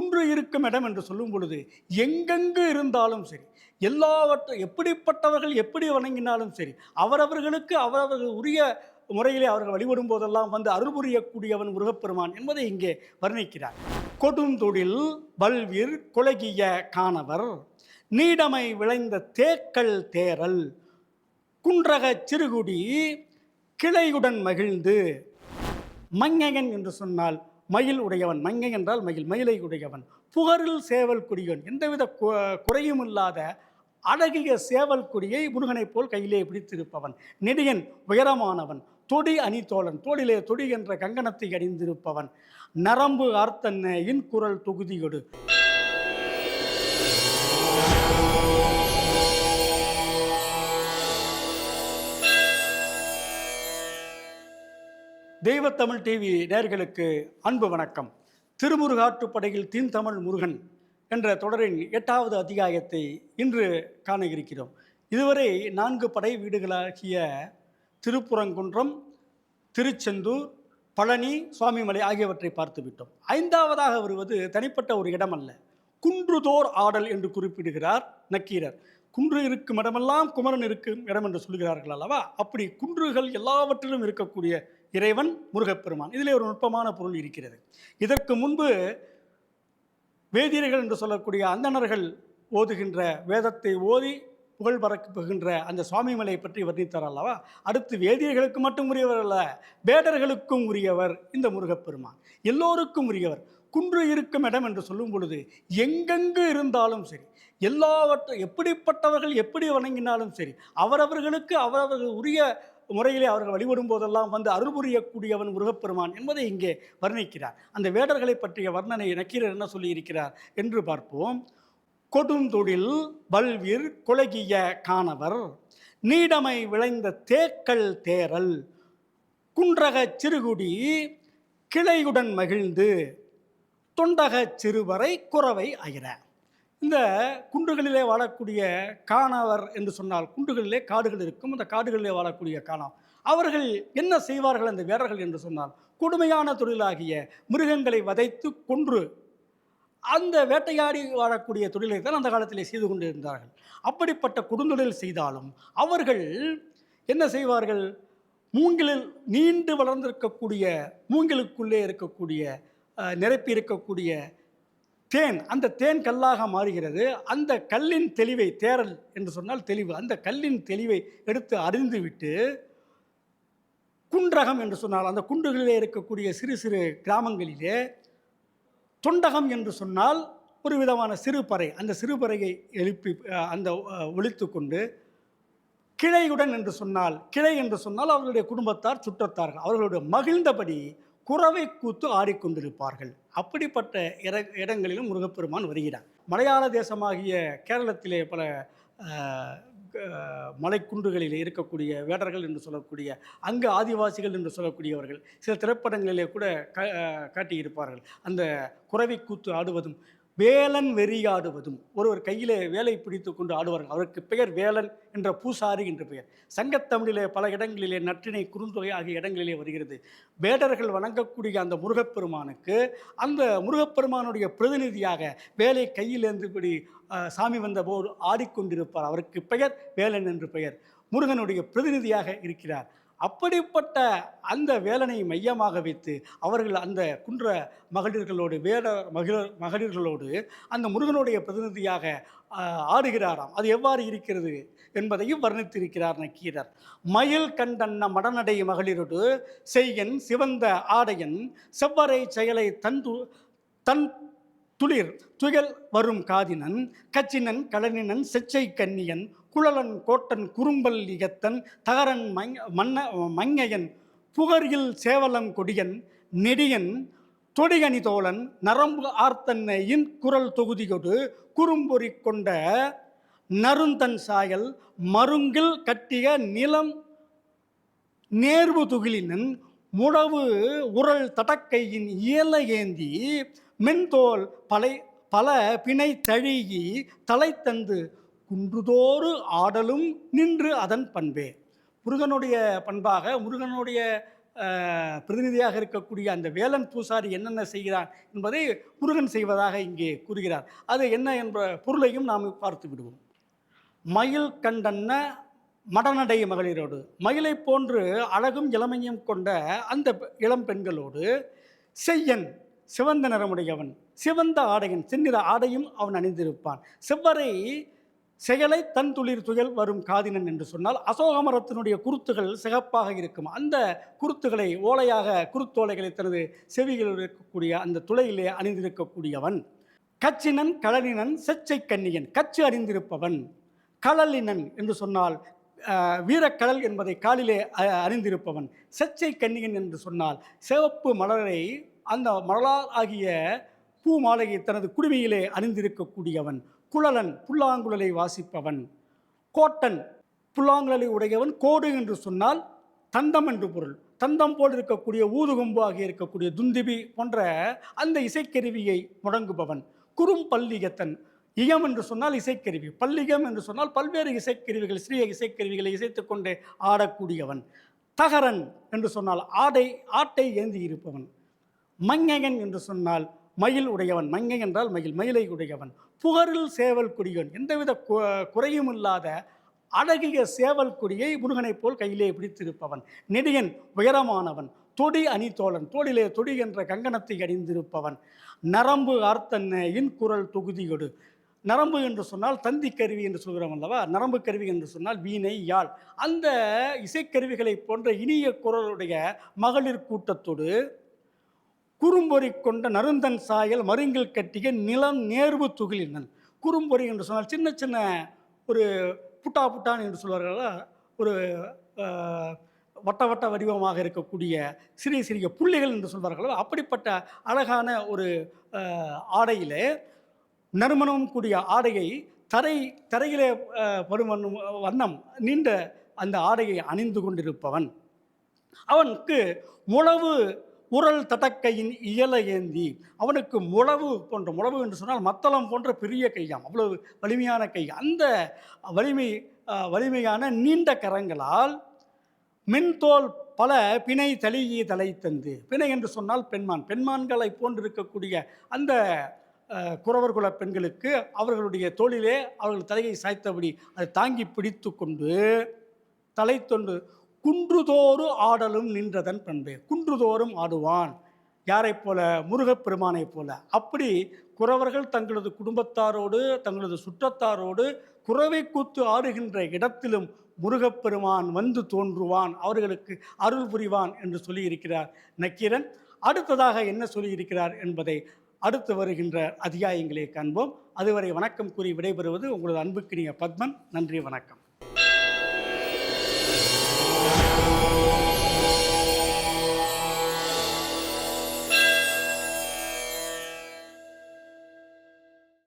குன்று இருக்கும் இடம் என்று சொல்லும் பொழுது எங்கெங்கு இருந்தாலும் சரி எல்லாவற்றும் எப்படிப்பட்டவர்கள் எப்படி வணங்கினாலும் சரி அவரவர்களுக்கு அவரவர்கள் உரிய முறையிலே அவர்கள் வழிபடும் போதெல்லாம் வந்து அருள் புரியக்கூடியவன் முருகப்பெருமான் என்பதை இங்கே வர்ணிக்கிறார். கொடுந்தொழில் வல்விர் குலகிய காணவர் நீடமை விளைந்த தேக்கல் தேரல் குன்றகச் சிறுகுடி கிளையுடன் மகிழ்ந்து மங்கையன் என்று சொன்னால் மயில் உடையவன் மங்கை என்றால் மயில் மயிலை உடையவன். புகரில் சேவல் குடியவன் எந்தவித குறையும் இல்லாத அழகிய சேவல் குடியை முருகனைப் போல் கையிலே பிடித்திருப்பவன். நெடியன் உயரமானவன். தொடி அணித்தோழன். தோளிலே தொடி என்ற கங்கணத்தை அணிந்திருப்பவன். நரம்பு ஆர்த்தன்ன குரல் தொகுதியொடு. தெய்வத்தமிழ் டிவி நேர்களுக்கு அன்பு வணக்கம். திருமுருகாற்றுப்படையில் தீன்தமிழ் முருகன் என்ற தொடரின் எட்டாவது அத்தியாயத்தை இன்று காண இருக்கிறோம் இதுவரை நான்கு படை வீடுகளாகிய திருப்புறங்குன்றம் திருச்செந்தூர் பழனி சுவாமிமலை ஆகியவற்றை பார்த்துவிட்டோம் ஐந்தாவதாக வருவது தனிப்பட்ட ஒரு இடம் அல்ல குன்றுதோர் ஆடல் என்று குறிப்பிடுகிறார் நக்கீரர். குன்று இருக்கும் இடமெல்லாம் குமரன் இருக்கும் இடம் என்று சொல்கிறார்கள் அல்லவா? அப்படி குன்றுகள் எல்லாவற்றிலும் இருக்கக்கூடிய இறைவன் முருகப்பெருமான். இதிலே ஒரு நுட்பமான பொருள் இருக்கிறது. இதற்கு முன்பு வேதியர்கள் என்று சொல்லக்கூடிய அந்தணர்கள் ஓதுகின்ற வேதத்தை ஓதி புகழ் பரப்புகின்ற அந்த சுவாமிமலை பற்றி வர்ணித்தார் அல்லவா? அடுத்து வேதியர்களுக்கு மட்டும் உரியவர் அல்ல வேடர்களுக்கும் உரியவர் இந்த முருகப்பெருமான். எல்லோருக்கும் உரியவர். குன்று இருக்கும் இடம் என்று சொல்லும் பொழுது எங்கெங்கு இருந்தாலும் சரி எல்லாவற்றை எப்படிப்பட்டவர்கள் எப்படி வணங்கினாலும் சரி அவரவர்களுக்கு அவரவர்கள் உரிய முறையிலே அவர்கள் வழிபடும் போதெல்லாம் வந்து அருள் புரியக்கூடியவன் முருகப்பெருமான் என்பதை இங்கே வர்ணிக்கிறார். அந்த வேடர்களை பற்றிய வர்ணனை நக்கீரர் என்ன சொல்லியிருக்கிறார் என்று பார்ப்போம். கொடுந்தொழில் வல்விர் குலகிய காணவர் நீடமை விளைந்த தேக்கல் தேரல் குன்றகச் சிறுகுடி கிளையுடன் மகிழ்ந்து தொண்டகச் சிறுவரை குறவை அயிற இந்த குன்றுகளிலே வாழக்கூடிய காணவர் என்று சொன்னால் குன்றுகளிலே காடுகள் இருக்கும். அந்த காடுகளிலே வாழக்கூடிய காணாம். அவர்கள் என்ன செய்வார்கள் அந்த வீரர்கள் என்று சொன்னால் கொடுமையான தொழிலாகிய மிருகங்களை வதைத்து கொன்று அந்த வேட்டையாடி வாழக்கூடிய தொழிலை தான் அந்த காலத்திலே செய்து கொண்டிருந்தார்கள். அப்படிப்பட்ட கொடுந்தொழில் செய்தாலும் அவர்கள் என்ன செய்வார்கள்? மூங்கிலில் நீண்டு வளர்ந்திருக்கக்கூடிய மூங்கிலுக்குள்ளே இருக்கக்கூடிய நிரப்பி இருக்கக்கூடிய தேன் அந்த தேன் கல்லாக மாறுகிறது. அந்த கல்லின் தெளிவை தேரல் என்று சொன்னால் தெளிவு அந்த கல்லின் தெளிவை எடுத்து அறிந்துவிட்டு குன்றகம் என்று சொன்னால் அந்த குன்றுகளிலே இருக்கக்கூடிய சிறு சிறு கிராமங்களிலே தொண்டகம் என்று சொன்னால் ஒரு விதமான சிறுபறை அந்த சிறுபறையை எழுப்பி அந்த ஒழித்து கொண்டு கிளையுடன் என்று சொன்னால் கிளை என்று சொன்னால் அவர்களுடைய குடும்பத்தார் சுற்றத்தார்கள் அவர்களுடைய மகிழ்ந்தபடி குறவை கூத்து ஆடிக்கொண்டிருப்பார்கள். அப்படிப்பட்ட இட இடங்களிலும் முருகப்பெருமான் வருகிறார். மலையாள தேசமாகிய கேரளத்திலே பல மலைக்குன்றுகளில் இருக்கக்கூடிய வேடர்கள் என்று சொல்லக்கூடிய அங்கு ஆதிவாசிகள் என்று சொல்லக்கூடியவர்கள் சில திரைப்படங்களிலே கூட கா காட்டியிருப்பார்கள். அந்த குறவை கூத்து ஆடுவதும் வேலன் வெறியாடுவதும். ஒருவர் கையிலே வேலை பிடித்து கொண்டு ஆடுவார்கள். அவருக்கு பெயர் வேலன் என்ற பூசாரி என்று பெயர். சங்கத்தமிழிலே பல இடங்களிலே நற்றினை குறுந்தொகை ஆகிய இடங்களிலே வருகிறது. வேடர்கள் வணங்கக்கூடிய அந்த முருகப்பெருமானுக்கு அந்த முருகப்பெருமானுடைய பிரதிநிதியாக வேலை கையிலேந்துபடி அஹ், சாமி வந்தபோது ஆடிக்கொண்டிருப்பார். அவருக்கு பெயர் வேலன் என்று பெயர். முருகனுடைய பிரதிநிதியாக இருக்கிறார். அப்படிப்பட்ட அந்த வேலனை மையமாக வைத்து அவர்கள் அந்த குன்ற மகளிர்களோடு வேட மகளிர் மகளிர்களோடு அந்த முருகனுடைய பிரதிநிதியாக ஆடுகிறாராம். அது எவ்வாறு இருக்கிறது என்பதையும் வர்ணித்திருக்கிறார் நக்கீரர். மயில் கண்டன்ன மடநடை மகளிரோடு செய்யன் சிவந்த ஆடையன் செவ்வரை செயலை தந்து தன் துளிர் துயல் வரும் காதினன் கச்சினன் களனினன் செச்சை கன்னியன் குழலன் கோட்டன் குறும்பல் இகத்தன் தகரன் மங் மன்ன மங்கையன் புகரில் சேவலம் கொடியன் நெடியன் தொடிகனி தோழன் நரம்பு ஆர்த்தன்னையின் குரல் தொகுதியோடு குறும்பொறி கொண்ட நருந்தன் சாயல் மருங்கில் கட்டிய நிலம் நேர்வு துகிலினன் முடவு உரல் தடக்கையின் இயல ஏந்தி மென்தோல் பலை பல பிணை தழுகி தலை தந்து குன்றுதோறு ஆடலும் நின்று அதன் பண்பே. முருகனுடைய பண்பாக முருகனுடைய பிரதிநிதியாக இருக்கக்கூடிய அந்த வேலன் பூசாரி என்னென்ன செய்கிறான் என்பதை முருகன் செய்வதாக இங்கே கூறுகிறார். அது என்ன என்ற பொருளையும் நாம் பார்த்து விடுவோம். மயில் கண்டன்ன மடநடை மகளிரோடு மயிலை போன்று அழகும் இளமையும் கொண்ட அந்த இளம் பெண்களோடு செய்யன் சிவந்த நிறமுடையவன் சிவந்த ஆடையன் செந்நிற ஆடையும் அவன் அணிந்திருப்பான். செவ்வரை செயலை தன் துளிர் துயல் வரும் காதினன் என்று சொன்னால் அசோக மரத்தினுடைய குருத்துகள் சிகப்பாக இருக்கும். அந்த குருத்துகளை ஓலையாக குருத்தோலைகளை தனது செவிகளில் இருக்கக்கூடிய அந்த துளையிலே அணிந்திருக்கக்கூடியவன் கச்சினன் களனினன் செச்சை கன்னியன் கச்சு அறிந்திருப்பவன் களலினன் என்று சொன்னால் வீரக்கடல் என்பதை காலிலே அறிந்திருப்பவன் செச்சை கன்னியன் என்று சொன்னால் சிவப்பு மலரை அந்த மரலால் ஆகிய பூ மாலையை தனது குடுமையிலே அணிந்திருக்கக்கூடியவன் குழலன் புல்லாங்குழலை வாசிப்பவன் கோட்டன் புல்லாங்குழலை உடையவன் கோடு என்று சொன்னால் தந்தம் என்று பொருள். தந்தம் போல் இருக்கக்கூடிய ஊதுகொம்பு ஆகிய இருக்கக்கூடிய துந்திபி போன்ற அந்த இசைக்கருவியை முடங்குபவன். குறும் பல்லிகத்தன் இயம் என்று சொன்னால் இசைக்கருவி. பல்லிகம் என்று சொன்னால் பல்வேறு இசைக்கருவிகள் சிறிய இசைக்கருவிகளை இசைத்து கொண்டு ஆடக்கூடியவன். தகரன் என்று சொன்னால் ஆடை ஆட்டை ஏந்தி இருப்பவன். மங்கையன் என்று சொன்னால் மயில் உடையவன். மங்கை என்றால் மயில் மயிலை உடையவன். புகரில் சேவல் குடியவன். எந்தவித கு- குறையும் இல்லாத அழகிய சேவல் குடியை முருகனைப் போல் கையிலே பிடித்திருப்பவன். நெடியன் உயரமானவன். தொடி அணித்தோழன் தோளிலே தொடி என்ற கங்கணத்தை அணிந்திருப்பவன். நரம்பு ஆர்த்தன்ன இன்குரல் தொகுதியொடு. நரம்பு என்று சொன்னால் தந்தி கருவி என்று சொல்கிறோம் அல்லவா? நரம்பு கருவி என்று சொன்னால் வீணை யாழ். அந்த இசைக்கருவிகளை போன்ற இனிய குரலுடைய மகளிர் கூட்டத்தோடு குறும்பொறி கொண்ட நருந்தன் சாயல் மருங்கில் கட்டிய நிலம் நேர்வு துகிலினன் குறும்பொறி என்று சொன்னால் சின்ன சின்ன ஒரு புட்டா புட்டான் என்று சொல்வார்கள்? ஒரு வட்ட வட்ட வடிவமாக இருக்கக்கூடிய சிறிய சிறிய புள்ளிகள் என்று சொல்வார்கள்? அப்படிப்பட்ட அழகான ஒரு ஆடையிலே நறுமணம் கூடிய ஆடையை தரை தரையிலே அஹ், படும் வண்ணம் வண்ணம் நீண்ட அந்த ஆடையை அணிந்து கொண்டிருப்பவன். அவனுக்கு முழவு உரல் தடக்கையின் இயல ஏந்தி அவனுக்கு முழவு போன்ற முழவு என்று சொன்னால் மத்தளம் போன்ற பெரிய கையாம். அவ்வளவு வலிமையான கை. அந்த வலிமை வலிமையான நீண்ட கரங்களால் மின்தோல் பல பிணை தலியை தலை தந்து பிணை என்று சொன்னால் பெண்மான். பெண்மான்களை போன்றிருக்கக்கூடிய அந்த குறவர் குல பெண்களுக்கு அவர்களுடைய தோளிலே அவர்கள் தலையை சாய்த்தபடி அதை தாங்கி பிடித்து கொண்டு தலை தொண்டு குன்றுதோறு ஆடலும் நின்றதன் பண்பே. குன்றுதோறும் ஆடுவான். யாரைப் போல? முருகப்பெருமானைப் போல. அப்படி குறவர்கள் தங்களது குடும்பத்தாரோடு தங்களது சுற்றத்தாரோடு குறவை கூத்து ஆடுகின்ற இடத்திலும் முருகப்பெருமான் வந்து தோன்றுவான். அவர்களுக்கு அருள் புரிவான் என்று சொல்லியிருக்கிறார் நக்கீரன். அடுத்ததாக என்ன சொல்லியிருக்கிறார் என்பதை அடுத்து வருகின்ற அத்தியாயங்களை காண்போம். அதுவரை வணக்கம் கூறி விடைபெறுவது உங்களது அன்புக்கினிய பத்மன். நன்றி வணக்கம்.